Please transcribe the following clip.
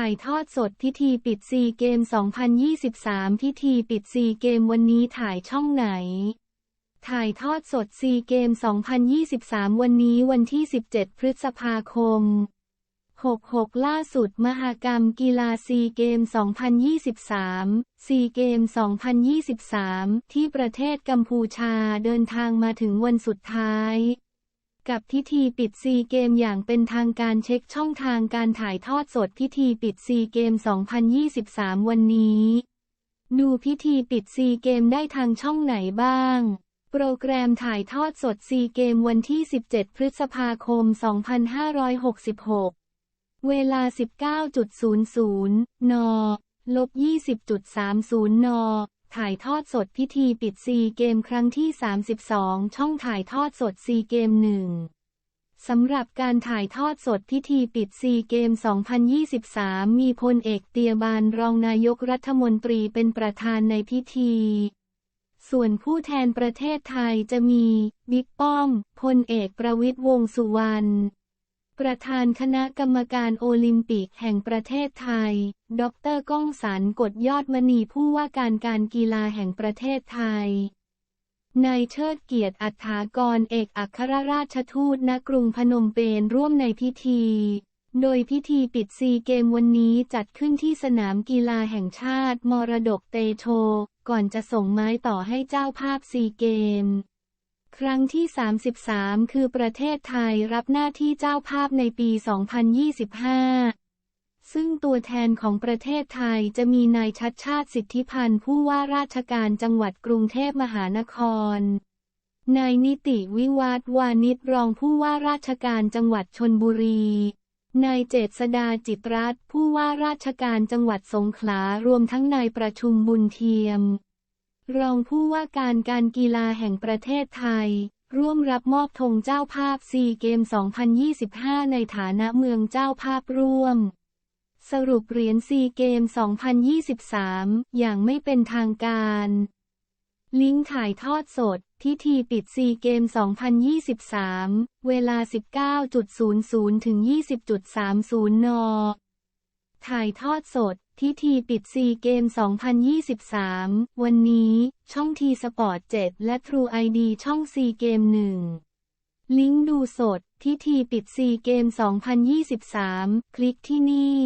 ถ่ายทอดสดพิธีปิดซีเกม 2023 พิธีปิดซีเกมวันนี้ถ่ายช่องไหน ถ่ายทอดสดซีเกม 2023 วันนี้วันที่ 17 พฤษภาคม 66 ล่าสุดมหกรรมกีฬาซีเกม 2023 ซีเกม 2023 ที่ประเทศกัมพูชาเดินทางมาถึงวันสุดท้าย กับพิธีปิดซีเกมอย่างเป็นทางการเช็คช่องทางการถ่ายทอดสดพิธีปิดซีเกม 2023 วันนี้ ดูพิธีปิดซีเกมได้ทางช่องไหนบ้าง โปรแกรมถ่ายทอดสดซีเกมวันที่ 17 พฤษภาคม 2566 เวลา 19.00 น ลบ 20.30 น ถ่ายทอดสดพิธีปิดซีเกมครั้งที่ 32 ช่องถ่ายทอดสดซีเกมหนึ่งสำหรับการถ่ายทอดสดพิธีปิดซีเกม 2023 มีพลเอกเตียบานรองนายกรัฐมนตรีเป็นประธานในพิธี ส่วนผู้แทนประเทศไทยจะมี บิ๊กป้อม พลเอกประวิตยวงสุวรรณ ประธานคณะกรรมการโอลิมปิกแห่งประเทศไทย ดรก้องสรรกฎยอดมณีผู้ว่าการการกีฬาแห่งประเทศไทย นายเชิดเกียรติอัฐากรเอกอัครราชทูตณกรุงพนมเปญร่วมในพิธี โดยพิธีปิดซีเกมวันนี้จัดขึ้นที่สนามกีฬาแห่งชาติมรดกเตโช ก่อนจะส่งไม้ต่อให้เจ้าภาพซีเกม ครั้งที่ 33 คือประเทศไทยรับหน้าที่เจ้าภาพในปี 2025 ซึ่งตัวแทนของประเทศไทยจะมีนายชัดชาติสิทธิพันธ์ผู้ว่าราชการจังหวัดกรุงเทพมหานคร นายนิติวิวัฒน์วานิชรองผู้ว่าราชการจังหวัดชนบุรี นายเจษดาจิตรัตผู้ว่าราชการจังหวัดสงขลารวมทั้งนายประชุมบุญเทียม รองผู้ว่าการการกีฬาแห่งประเทศไทย ร่วมรับมอบธงเจ้าภาพซีเกม 2025 ในฐานะเมืองเจ้าภาพร่วม สรุปเหรียญซีเกม 2023 อย่างไม่เป็นทางการ ลิงก์ถ่ายทอดสด พิธีปิดซีเกม 2023 เวลา 19.00ถึง20.30 นถ่ายทอดสด ทิธีปิดซีเกม 2023 วันนี้ ช่องทีสปอร์ต7และ True ID ช่องซีเกม 1 ลิงก์ดูสด ทิธีปิดซีเกม 2023 คลิกที่นี่